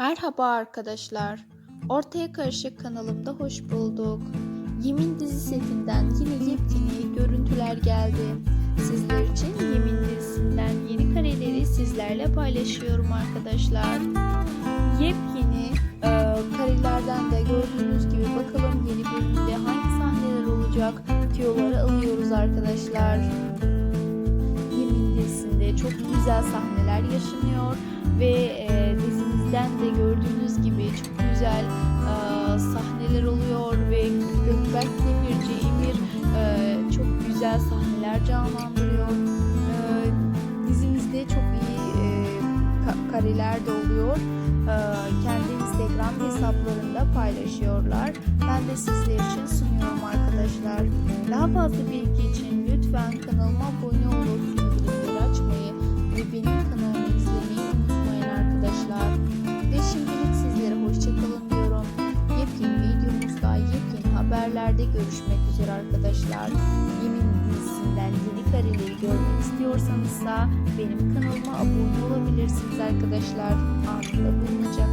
Merhaba arkadaşlar. Ortaya Karışık kanalımda hoş bulduk. Yemin dizi setinden yine yepyeni görüntüler geldi. Sizler için Yemin dizisinden yeni kareleri sizlerle paylaşıyorum arkadaşlar. Yepyeni e, karelerden de gördüğünüz gibi bakalım yeni bölümde hangi sahneler olacak tüyoları alıyoruz arkadaşlar. Yemin dizisinde çok güzel sahneler yaşanıyor ve e, dizimizden canlandırıyor. E, dizimizde çok iyi e, ka- kareler de oluyor. E, kendi Instagram hesaplarında paylaşıyorlar. Ben de sizler için sunuyorum arkadaşlar. Daha fazla bilgi için lütfen kanalıma abone olup bildirimleri açmayı ve benim kanalımı izlemeyi unutmayın arkadaşlar. Ve şimdilik sizlere hoşçakalın diyorum. Yepyeni videomuzda yepyeni haberlerde görüşmek üzere arkadaşlar. Yemin kareleri görmek istiyorsanız benim kanalıma abone olabilirsiniz arkadaşlar. Anında. Hoşçakalın.